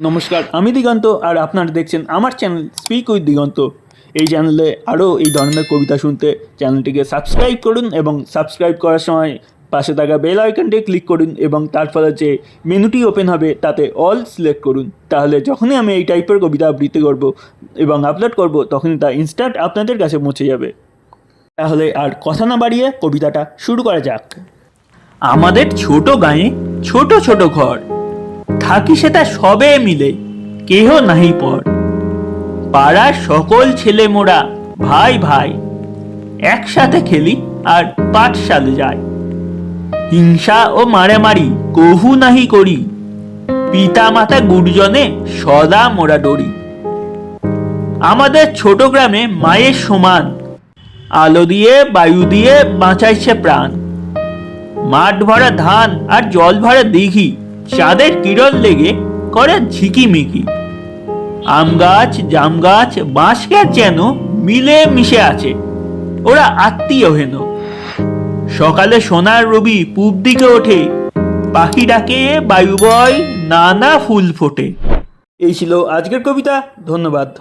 নমস্কার। আমি দিগন্ত আর আপনারা দেখছেন আমার চ্যানেল স্পিক উইথ দিগন্ত। এই চ্যানেলে আরও এই ধরনের কবিতা শুনতে চ্যানেলটিকে সাবস্ক্রাইব করুন এবং সাবস্ক্রাইব করার সময় পাশে থাকা বেল আইকনটি ক্লিক করুন এবং তার ফলে যে মেনুটি ওপেন হবে তাতে অল সিলেক্ট করুন। তাহলে যখনই আমি এই টাইপের কবিতা আবৃত্তি করব এবং আপলোড করব তখনই তা ইনস্ট্যান্ট আপনাদের কাছে পৌঁছে যাবে। তাহলে আর কথা না বাড়িয়ে কবিতাটা শুরু করা যাক। আমাদের ছোট গায়ে ছোট ছোট ঘর থাকি সেটা সবে মিলে, কেহ নাহি পর। পাড়ার সকল ছেলে মোরা ভাই ভাই, একসাথে খেলি আর পাঠশালে যাই। হিংসা ও মারামারি কহু নাহি করি পিতা মাতা গুরুজনে সদা মোরা ডরি। আমাদের ছোট গ্রামে মায়ের সমান, আলো দিয়ে, বায়ু দিয়ে বাঁচাইছে প্রাণ। মাঠ ভরা ধান আর জল ভরা দিঘি চাঁদের কিরণ লেগে করে ঝিকিমিকি। আম গাছ, জাম গাছ, বাঁশ গাছ যেন মিলে মিশে আছে। ওরা আত্মীয় হেন। সকালে সোনার রবি পূব দিকে ওঠে। পাখি ডাকে বায়ুবয় নানা ফুল ফোটে। এই ছিল আজকের কবিতা। ধন্যবাদ।